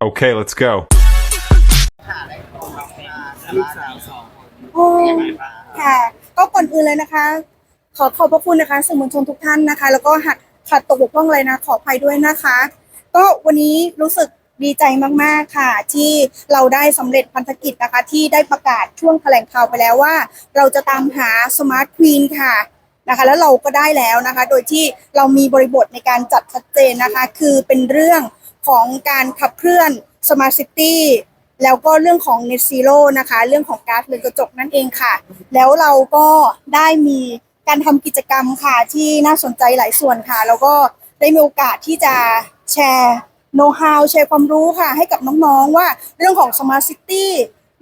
Okay, let's go. ลูกสาวสองคนโอ้ค่ะ ก็ก่อนอื่นเลยนะคะ ขอขอบพระคุณนะคะสื่อมวลชนทุกท่านนะคะ แล้วก็หัดขัดตกบกพร่องอะไรนะ ขออภัยด้วยนะคะ ก็วันนี้รู้สึกดีใจมากๆค่ะ ที่เราได้สำเร็จพันธกิจนะคะ ที่ได้ประกาศช่วงแถลงข่าวไปแล้วว่า เราจะตามหาสมาร์ทควีนค่ะนะคะ แล้วเราก็ได้แล้วนะคะ โดยที่เรามีบริบทในการจัดชัดเจนนะคะ คือเป็นเรื่อง ของการขับเคลื่อนสมาร์ทซิตี้แล้วก็เรื่องของ Net Zero นะคะ เรื่องของก๊าซเรือนกระจกนั่นเองค่ะ แล้วเราก็ได้มีการทำกิจกรรมค่ะที่น่าสนใจหลายส่วนค่ะ แล้วก็ได้มีโอกาสที่จะแชร์โน้ตฮาวแชร์ความรู้ค่ะ ให้กับน้องๆว่าเรื่องของ Smart City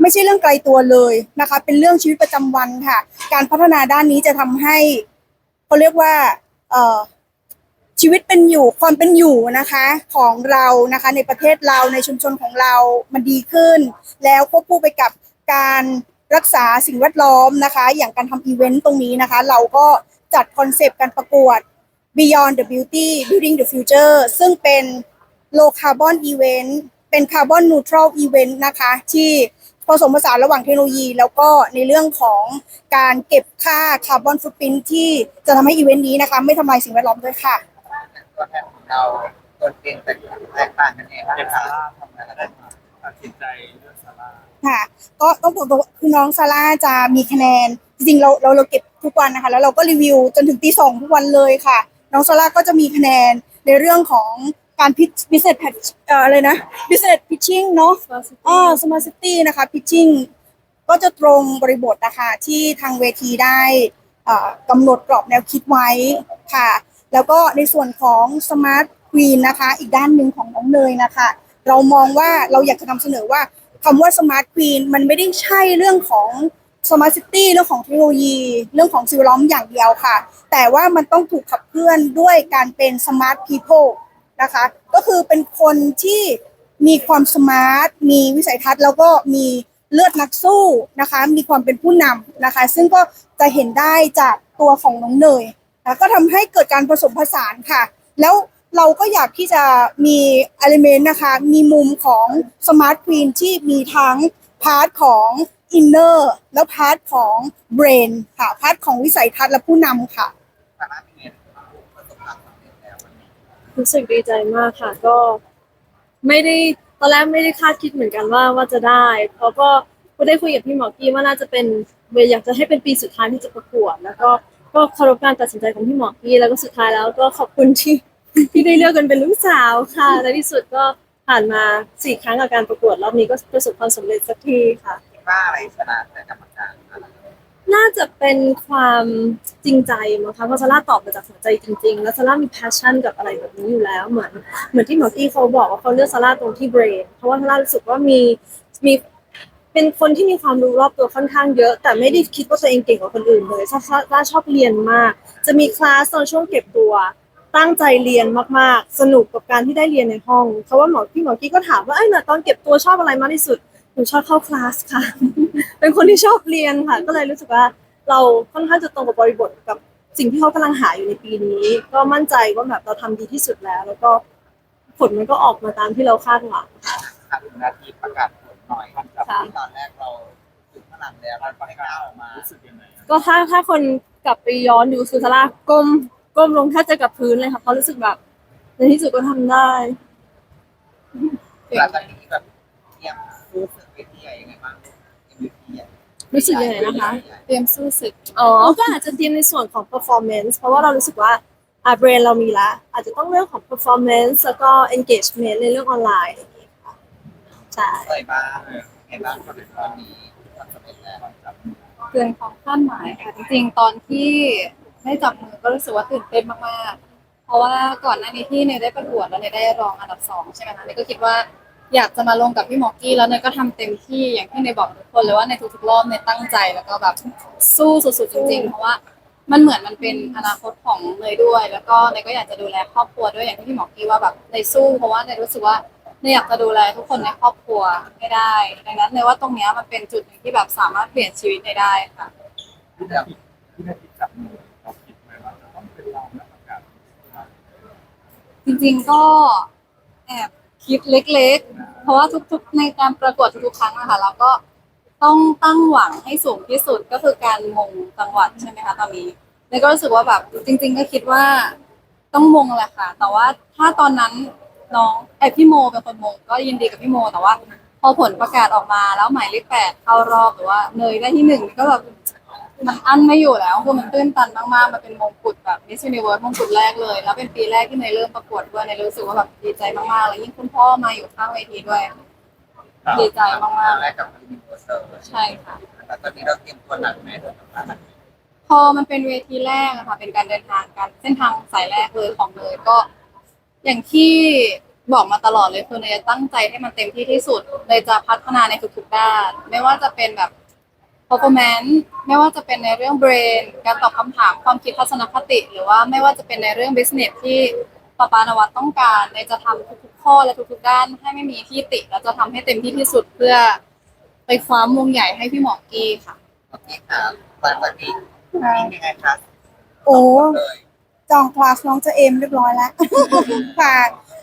ไม่ใช่เรื่องไกลตัวเลยนะคะ เป็นเรื่องชีวิตประจำวันค่ะ การพัฒนาด้านนี้จะทำให้เขาเรียกว่าเอ่อ ชีวิตเป็นอยู่ความเป็นอยู่นะคะของเรานะคะในประเทศเราในชุมชนของเรามันดีขึ้น แล้วควบคู่ไปกับการรักษาสิ่งแวดล้อมนะคะ อย่างการทำอีเวนต์ตรงนี้นะคะ เราก็จัดคอนเซปต์การประกวด Beyond the Beauty Building the Future ซึ่งเป็น low carbon event เป็น carbon neutral event นะคะที่ผสมผสานระหว่างเทคโนโลยี แล้วก็ในเรื่องของการเก็บค่าคาร์บอนฟุตปรินที่จะทำให้อีเวนต์นี้นะคะ ไม่ทำลายสิ่งแวดล้อมด้วยค่ะ ตัวแทนของเราตัวเก่งแตกแตกต่างกันเองบ้างเด็กคซารับร่าทำงานได้มาตัดสินใจเลือกซาร่าค่ะ ก็ต้องบอกตัวคือน้องซาร่าจะมีคะแนน จริงๆเราเราเราเก็บทุกวันนะคะ แล้วเราก็รีวิวจนถึงตีสองทุกวันเลยค่ะ น้องซาร่าก็จะมีคะแนนในเรื่องของการพิช business pitch เอ่ออะไรนะ business pitching เนาะอ่า smart city นะคะ pitching ก็จะตรงบริบทนะคะที่ทางเวทีได้เอ่อกำหนดกรอบแนวคิดไว้ค่ะ แล้วก็ในส่วนของ smart queen นะคะ อีกด้านหนึ่งของน้องเนยนะคะ เรามองว่าเราอยากจะนำเสนอว่าคำว่า smart queen มันไม่ได้ใช่เรื่องของ smart city เรื่องของเทคโนโลยีเรื่องของสิ่งล้อมอย่างเดียวค่ะ แต่ว่ามันต้องถูกขับเคลื่อนด้วยการเป็น smart people นะคะ ก็คือเป็นคนที่มีความสมาร์ท มีวิสัยทัศน์ แล้วก็มีเลือดนักสู้นะคะ มีความเป็นผู้นำนะคะ ซึ่งก็จะเห็นได้จากตัวของน้องเนย นะก็ทำให้เกิดการผสมผสานค่ะ แล้วเราก็อยากที่จะมีอ l เมนต์นะคะ มีมุมของสมาร์ทควีนที่มีทั้งพาร์ทของอินเนอร์แล้วพาร์ทของเบรนค่ะ พาร์ทของวิสัยทัศน์และผู้นำค่ะรู้สึกดีใจมากค่ะ ก็ไม่ได้ตอนแรกไม่ได้คาดคิดเหมือนกันว่าว่าจะได้เพราะก็ได้คุยกับพี่หมอกี้ว่าน่าจะเป็นเวอยากจะให้เป็นปีสุดท้ายที่จะประกวดแล้วก็ ก็เคารพการตัดสินใจของพี่หมอกี้แล้วก็สุดท้ายแล้วก็ขอบคุณที่ที่ได้เลือกกันเป็นลูกสาวค่ะ และที่สุดก็ผ่านมาสี่ครั้งกับการประกวดรอบนี้ก็ประสบความสำเร็จสักทีค่ะ คิดว่าอะไรชนะแต่กรรมการอะไรน่าจะเป็นความจริงใจมั้งคะเพราะซาร่าตอบมาจากหัวใจจริง ๆ แล้วซาร่ามี passion กับอะไรแบบนี้อยู่แล้วเหมือนเหมือนที่หมอกี้เขาบอกว่าเขาเลือกซาร่าตรงที่ brain เพราะว่าซาร่ารู้สึกว่ามีมี เป็นคนที่มีความรู้รอบตัวค่อนข้างเยอะ แต่ไม่ได้คิดว่าตัวเองเก่งกว่าคนอื่นเลยซาร่าชอบเรียนมาก จะมีคลาสตอนช่วงเก็บตัว ตั้งใจเรียนมากๆ สนุกกับการที่ได้เรียนในห้องเพราะว่าหมอพี่หมอกี้ก็ถามว่าเอ้เนี่ยตอนเก็บตัวชอบอะไรมากที่สุดหนูชอบเข้าคลาสค่ะ เป็นคนที่ชอบเรียนค่ะ ก็เลยรู้สึกว่าเราค่อนข้างจะตรงกับบริบทกับสิ่งที่เขากำลังหาอยู่ในปีนี้ ก็มั่นใจว่าแบบเราทำดีที่สุดแล้ว แล้วก็ผลมันก็ออกมาตามที่เราคาดหวังครับนาทีประกาศผลหน่อย ครับที่ตอนแรกเราถึงพลังแล้วเราก็ให้ก้าวออกมารู้สึกยังไงก็ถ้าถ้าคนกลับไปย้อนดูคือซาร่าก้มก้มลงแทบจะกับพื้นเลยค่ะเพราะรู้สึกแบบ ในที่สุดก็ทำได้หลังจากนี้แบบเตรียมสู้ศึกเวทีใหญ่ยังไงบ้าง MVP อะรู้สึกยังไงนะคะ เตรียมสู้ศึก อ๋อก็อาจจะเตรียมในส่วนของ performance เพราะว่าเรารู้สึกว่าอ่า brain เรามีแล้วอาจจะต้องเรื่องของ performance แล้วก็ engagement ในเรื่องออนไลน์อย่างนี้ค่ะใช่อะไรบ้าง ไงบ้างตอนนี้ทำสำเร็จแล้วครับเกินความคาดหมายค่ะจริงๆ ตอนที่ได้จับมือก็รู้สึกว่าตื่นเต้นมากๆ เพราะว่าก่อนหน้านี้ที่เนยได้ประกวดแล้วเนยได้รองอันดับสองใช่ไหมคะเนยก็คิดว่าอยากจะมาลงกับพี่หมอกกี้แล้วเนยก็ทำเต็มที่อย่างที่เนยบอกทุกคนเลยว่าในทุกๆรอบเนยตั้งใจแล้วก็แบบสู้สุดๆจริงๆ เพราะว่ามันเหมือนมันเป็นอนาคตของเนยด้วย แล้วก็เนยก็อยากจะดูแลครอบครัวด้วยอย่างที่พี่หมอกกี้ว่าแบบเนยสู้เพราะว่าเนยรู้สึกว่า เนยอยากจะดูแลทุกคนในครอบครัวให้ได้ ดังนั้นเนยว่าตรงเนี้ยมันเป็นจุดหนึ่งที่แบบสามารถเปลี่ยนชีวิตเนได้ค่ะ ที่ได้ที่ได้ติดจับมือเราคิดไหมว่าจะต้องเป็นเราและประกาศจริงๆก็แอบคิดเล็กๆ เพราะว่าทุกๆ ในการประกวดทุกๆครั้งนะคะเราก็ต้องตั้งหวังให้สูงที่สุดก็คือการมงจังหวัดใช่ไหมคะตอนนี้เลยก็รู้สึกว่าแบบจริง ๆ ก็คิดว่าต้องมงแหละค่ะ แต่ว่าถ้าตอนนั้น น้องไอยพี่โมเป็นคนมงก็ยินดีกับพี่โมแต่ว่า พอผลประกาศออกมาแล้วหมายเลขแปดเข้ารอบหรือว่าเนยได้ที่หนึ่งก็แบบมันอั้นไม่อยู่แล้วคือมันตื้นตันมากๆมันเป็นมงกุฎแบบ Miss Universe มงกุฎแรกเลย แล้วเป็นปีแรกที่เนยเริ่มประกวดด้วยเนยรู้สึกว่าแบบดีใจมากๆแล้วยิ่งคุณพ่อมาอยู่ข้างเวทีด้วย ดีใจมากแรกกับยูนิเวอร์แซลๆใช่ค่ะ แต่ตอนนี้เราเตรียมตัวหนักไหมเดินทางหนักไหมพอมันเป็นเวทีแรกอะค่ะ เป็นการเดินทางกันเส้นทางสายแรกเลยของเลยก็ อย่างที่บอกมาตลอดเลยคือเนยจะตั้งใจให้มันเต็มที่ที่สุดเลยจะพัฒนาในทุกๆด้าน ไม่ว่าจะเป็นแบบ performance ไม่ว่าจะเป็นในเรื่อง brain การตอบคำถามความคิดทัศนคติ หรือว่าไม่ว่าจะเป็นในเรื่อง business ที่ปาปานวัตต้องการเนยจะทำทุกๆข้อและทุกๆด้านให้ไม่มีที่ติแล้วจะทำให้เต็มที่ที่สุดเพื่อไปคว้ามงใหญ่ให้พี่หมอกี้ค่ะ โอเคครับตอนวันนี้มียังไงคะโอ้ เลย จองคลาสน้องเจเอมเรียบร้อยแล้ว ค่ะ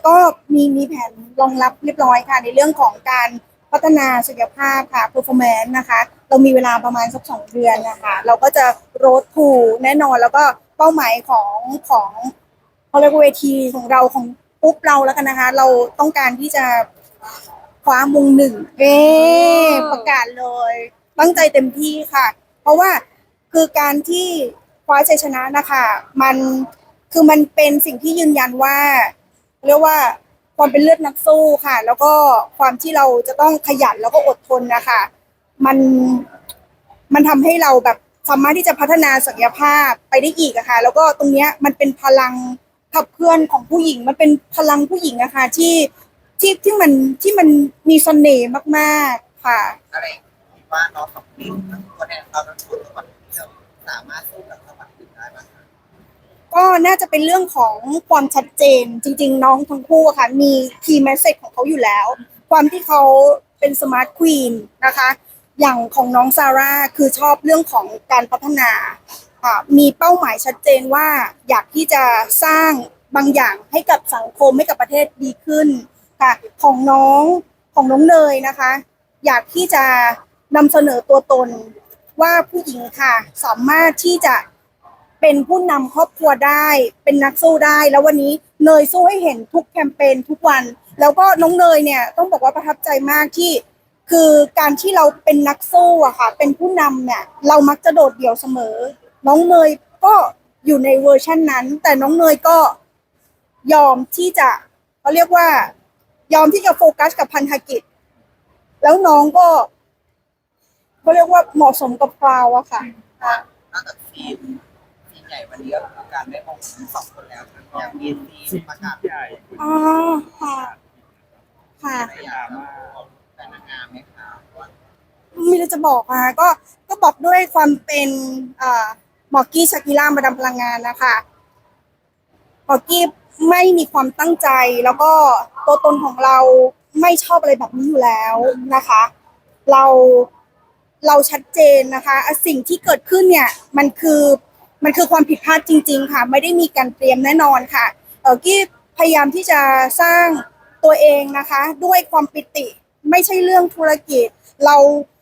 ก็มีมีแผนรองรับเรียบร้อยค่ะ ในเรื่องของการพัฒนาศักยภาพค่ะ performance นะคะ เรามีเวลาประมาณสักสองเดือนนะคะ เราก็จะ road to แน่นอนแล้วก็เป้าหมายของของเขาเรียกว่าเวทีของเราของปุ๊บเราแล้วกันนะคะ เราต้องการที่จะคว้ามงหนึ่งเอ๊ะประกาศเลย ตั้งใจเต็มที่ค่ะ เพราะว่าคือการที่ คว้าชัยชนะนะคะมันคือมันเป็นสิ่งที่ยืนยันว่า เรียกว่าความเป็นเลือดนักสู้ค่ะ แล้วก็ความที่เราจะต้องขยันแล้วก็อดทนนะคะมันมันทำให้เราแบบสามารถที่จะพัฒนาศักยภาพไปได้อีกอะค่ะ แล้วก็ตรงเนี้ยมันเป็นพลังขับเคลื่อนของผู้หญิง มันเป็นพลังผู้หญิงอะค่ะที่ที่ที่มันที่มันมีเสน่ห์มาก ๆ ค่ะอะไรว่าน้องสองคนทั้งคนนเราทั้งคู่จังหวัดเที่ยว สามารถสู้กับจังหวัดอื่นได้ไหมคะก็น่าจะเป็นเรื่องของความชัดเจนจริง ๆ น้องทั้งคู่อะค่ะ มี key message ของเขาอยู่แล้ว ความที่เขาเป็น smart queen นะคะ อย่างของน้องซาร่าคือชอบเรื่องของการพัฒนาค่ะมีเป้าหมายชัดเจนว่าอยากที่จะสร้างบางอย่างให้กับสังคมให้กับประเทศดีขึ้นค่ะของน้องของน้องเนยนะคะ อยากที่จะนำเสนอตัวตน ว่าผู้หญิงค่ะ สามารถที่จะเป็นผู้นำครอบครัวได้ เป็นนักสู้ได้ แล้ววันนี้เนยสู้ให้เห็นทุกแคมเปญทุกวัน แล้วก็น้องเนยเนี่ยต้องบอกว่าประทับใจมากที่ คือการที่เราเป็นนักสู้อะค่ะ เป็นผู้นำเนี่ยเรามักจะโดดเดี่ยวเสมอ น้องเนยก็อยู่ในเวอร์ชั่นนั้น แต่น้องเนยก็ยอมที่จะเขาเรียกว่า ยอมที่จะโฟกัสกับพันธกิจ แล้วน้องก็ เขาเรียกว่าเหมาะสมกับคราวอะค่ะอะ นอกจากซีนซีนใหญ่วันนี้ก็คือการได้มงทั้งสองคนแล้วยังมีซีสิ่นงประกาศที่ใหญ่อ๋อค่ะค่ะอะไรอย่างเงี้ยแต่นางงามไหมคะว่ามีอะไรจะบอกอะก็ก็บอกด้วยความเป็นเอ่อหมอกกี้ชากิล่ามาดามพลังงานนะคะหมอกกี้ไม่มีความตั้งใจ แล้วก็ตัวตนของเราไม่ชอบอะไรแบบนี้อยู่แล้วนะคะ เรา เราชัดเจนนะคะสิ่งที่เกิดขึ้นเนี่ยมันคือมันคือความผิดพลาดจริง ๆ ค่ะ ไม่ได้มีการเตรียมแน่นอนค่ะเออกี้พยายามที่จะสร้างตัวเองนะคะ ด้วยความปิติไม่ใช่เรื่องธุรกิจ เรา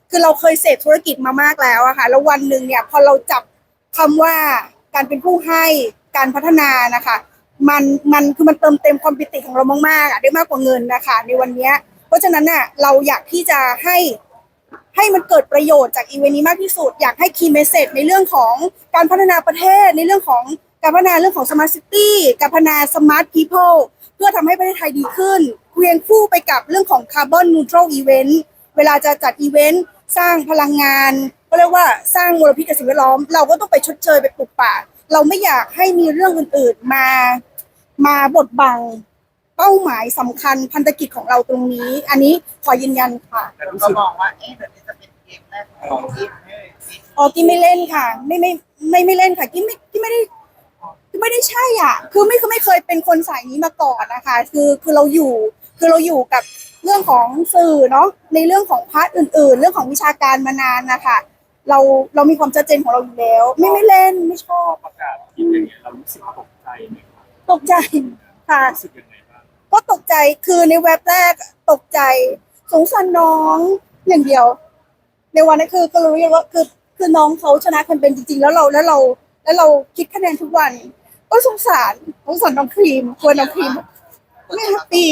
คือเราเคยเสพธุรกิจมามากแล้วอะค่ะแล้ววันหนึ่งเนี่ยพอเราจับคำว่าการเป็นผู้ให้การพัฒนานะคะมันมันคือมันเติมเต็มความปิติของเรามากๆอะได้มากกว่าเงินนะคะ ในวันนี้เพราะฉะนั้นน่ะเราอยากที่จะให้ ให้มันเกิดประโยชน์จากอีเวนต์นี้มากที่สุด อยากให้คีย์เมสเซจในเรื่องของการพัฒนาประเทศ ในเรื่องของการพัฒนาเรื่องของสมาร์ทซิตี้การพัฒนาสมาร์ทพีเพิลเพื่อทำให้ประเทศไทยดีขึ้นเคียงคู่ไปกับเรื่องของคาร์บอนนูทรัลอีเวนต์เวลาจะจัดอีเวนต์สร้างพลังงานก็เรียกว่าสร้างมลพิษกับสิ่งแวดล้อม เราก็ต้องไปชดเชยไปปลูกป่า เราไม่อยากให้มีเรื่องอื่น ๆมามาบดบัง เป้าหมายสำคัญพันธกิจของเราตรงนี้ อันนี้ขอยืนยันค่ะแต่รู้ก็สึกมองว่าเอ๊ะเดี๋ยวนี้จะเป็นเกมแรกของทีมให้ซีนอ๋อกินไม่เล่นค่ะ ไม่ไม่ไม่ไม่เล่นค่ะกินไม่กินไม่ได้กินไม่ได้ใช่อะ คือไม่คือไม่เคยเป็นคนสายนี้มาก่อนนะคะ คือคือเราอยู่ คือเราอยู่กับเรื่องของสื่อเนาะในเรื่องของพาร์ทอื่น ๆ เรื่องของวิชาการมานานนะคะเราเรามีความชัดเจนของเราอยู่แล้ว ไม่ไม่เล่นไม่ชอบประกาศที่อย่างเงี้ยเรารู้สึกตกใจไหมครับตกใจค่ะรู้สึกยังไงบ้าง ก็ตกใจคือในเว็บแรกตกใจ สงสารน้องอย่างเดียว ในวันนั้นคือก็รู้อยู่ว่าคือคือน้องเขาชนะคมเปญจริงๆ แล้วเราแล้วเรา แล้วเราคิดคะแนนทุกวันก็สงสารสงสารน้องครีมกลัวน้องครีมไม่แฮปปี้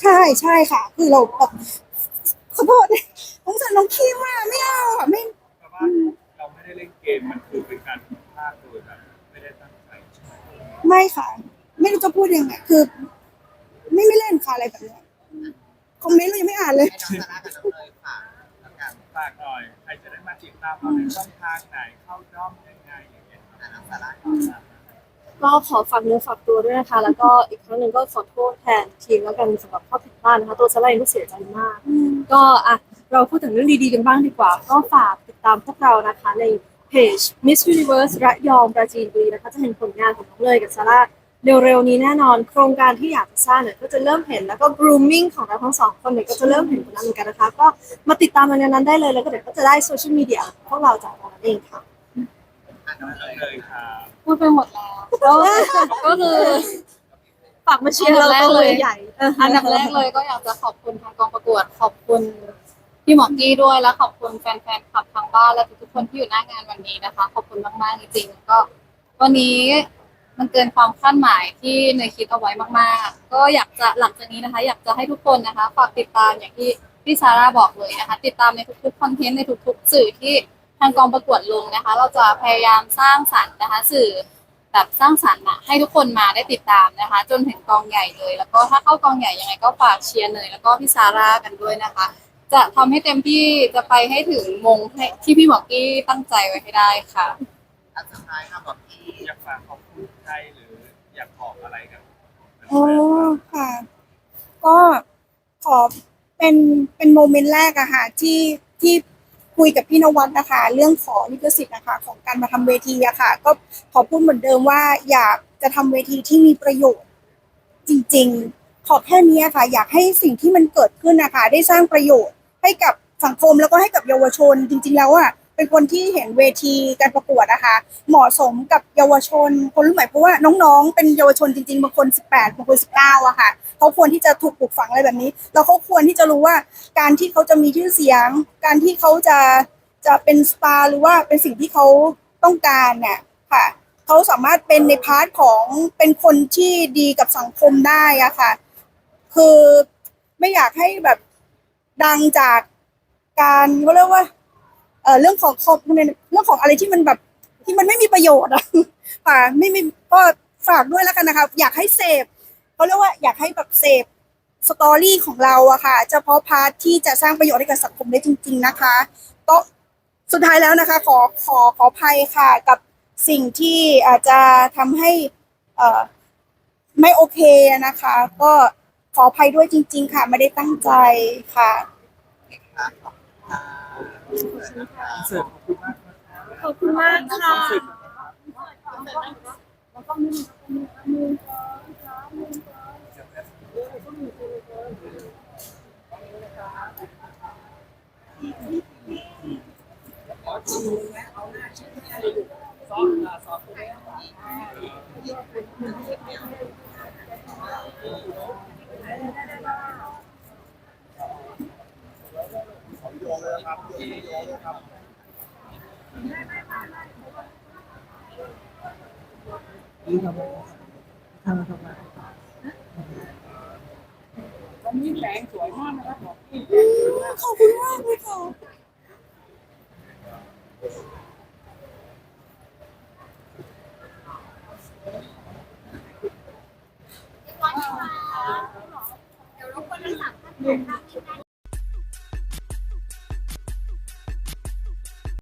ใช่ใช่ค่ะ คือเราแบบขอโทษสงสารน้องครีมอะไม่เอาอะไม่เราไม่ได้เล่นเกมมันคือเป็นการผิดพลาด ไม่ค่ะ ไม่รู้จะพูดยังไงคือ ไม่ไม่เล่นค่ะอะไรแบบเนี้ยคอมเมนต์เรายังไม่อ่านเลย ให้น้องซาร่ากับน้องเนยฝากแล้วกันฝากหน่อย ใครจะได้มาติดตามเราในช่องทางไหน เข้าด้อมยังไงอย่างเงี้ยอะน้องซาร่าก็ขอฝากเนื้อฝากตัวด้วยนะคะ แล้วก็อีกครั้งหนึ่งก็ขอโทษแทนทีมแล้วกันสำหรับข้อผิดพลาดนะคะ ตัวซาร่าเองก็เสียใจมาก ก็อะเราพูดถึงเรื่องดีๆกันบ้างดีกว่า ก็ฝากติดตามพวกเรานะคะในเพ จ Miss Universe ระยองปราจีนบุรีนะคะจะเห็นผลงานของน้องเลยกับซาร่าเร็วๆนี้แน่นอน โครงการที่อยากจะสร้างเนี่ยก็จะเริ่มเห็นแล้วก็ grooming ของเราทั้งสองคนเนี่ยก็จะเริ่มเห็นผลงานเหมือนกันนะคะ ก็มาติดตามในนั้นได้เลยแล้วก็เดี๋ยวก็จะได้โซเชียลมีเดียพวกเราจากเราเองค่ะอะน้องเนยเลยครับพูดไปหมดแล้วก็ก็คือฝากมาเชียร์เราตัวเลยใหญ่อันดับแรกเลยก็อยากจะขอบคุณทางกองประกวดขอบคุณ พี่หมอกี้ด้วยและขอบคุณแฟนๆคลับทางบ้านและทุกๆคนที่อยู่หน้างานวันนี้นะคะ ขอบคุณมากๆจริงๆก็วันนี้มันเกินความคาดหมายที่เนยคิดเอาไว้มากๆ ก็อยากจะหลังจากนี้นะคะ อยากจะให้ทุกคนนะคะฝากติดตามอย่างที่พี่ซาร่าบอกเลยนะคะ ติดตามในทุกๆคอนเทนต์ในทุกๆ สื่อที่ทางกองประกวดลงนะคะ เราจะพยายามสร้างสรรค์นะคะ สื่อแบบสร้างสรรค์อะให้ทุกคนมาได้ติดตามนะคะ จนถึงกองใหญ่เลย แล้วก็ถ้าเข้ากองใหญ่ยังไงก็ฝากเชียร์เนยแล้วก็พี่ซาร่ากันด้วยนะคะ จะทำให้เต็มที่จะไปให้ถึงมงให้ที่พี่หมอกกี้ตั้งใจไว้ให้ได้ค่ะ อันสุดท้ายค่ะบอกที่อยากฝากขอบคุณใครหรืออยากบอกอะไรกับโอ้ค่ะ ก็ขอเป็นเป็นโมเมนต์แรกอะค่ะที่ที่คุยกับพี่นวัดนะคะ เรื่องขอลิขสิทธิ์นะคะ ของการมาทำเวทีอะค่ะ ก็ขอพูดเหมือนเดิมว่า อยากจะทำเวทีที่มีประโยชน์จริง ๆ ขอแค่นี้ค่ะ อยากให้สิ่งที่มันเกิดขึ้นนะคะ ได้สร้างประโยชน์ ให้กับสังคมแล้วก็ให้กับเยาวชนจริง ๆ แล้วอะเป็นคนที่เห็นเวทีการประกวดนะคะเหมาะสมกับเยาวชน คนรุ่นใหม่เพราะว่าน้องๆ เป็นเยาวชนจริงๆบางคน 18บางคน 19อะค่ะเขาควรที่จะถูกปลูกฝังอะไรแบบนี้ แล้วเขาควรที่จะรู้ว่าการที่เขาจะมีชื่อเสียง การที่เขาจะจะเป็นสตาร์หรือว่าเป็นสิ่งที่เขาต้องการเนี่ยค่ะเขาสามารถเป็นในพาร์ทของเป็นคนที่ดีกับสังคมได้อะค่ะ คือไม่อยากให้แบบ ดังจากการเขาเรียกว่าเอ่อเรื่องของคอมเรื่องของอะไรที่มันแบบที่มันไม่มีประโยชน์อะค่ะไม่มีก็ฝากด้วยแล้วกันนะคะอยากให้เสพเขาเรียกว่าอยากให้แบบเสพสตอรี่ของเราอะค่ะเฉพาะพาร์ทที่จะสร้างประโยชน์ให้กับสังคมได้จริง ๆนะคะก็สุดท้ายแล้วนะคะ ขอขอขออภัยค่ะ กับสิ่งที่อาจจะทำให้เอ่อไม่โอเคนะคะ ก็ ขออภัยด้วยจริง ๆ ค่ะ ไม่ได้ตั้งใจค่ะ ขอบคุณค่ะขอบคุณมากค่ะ ครับขอบคุณมากค่ะวันนี้แสงสวยมากนะครับบอกที่ขอบคุณมากเลยค่ะเดี๋ยวรบกวนทั้งสามท่านถ่ายภาพนิ่งได้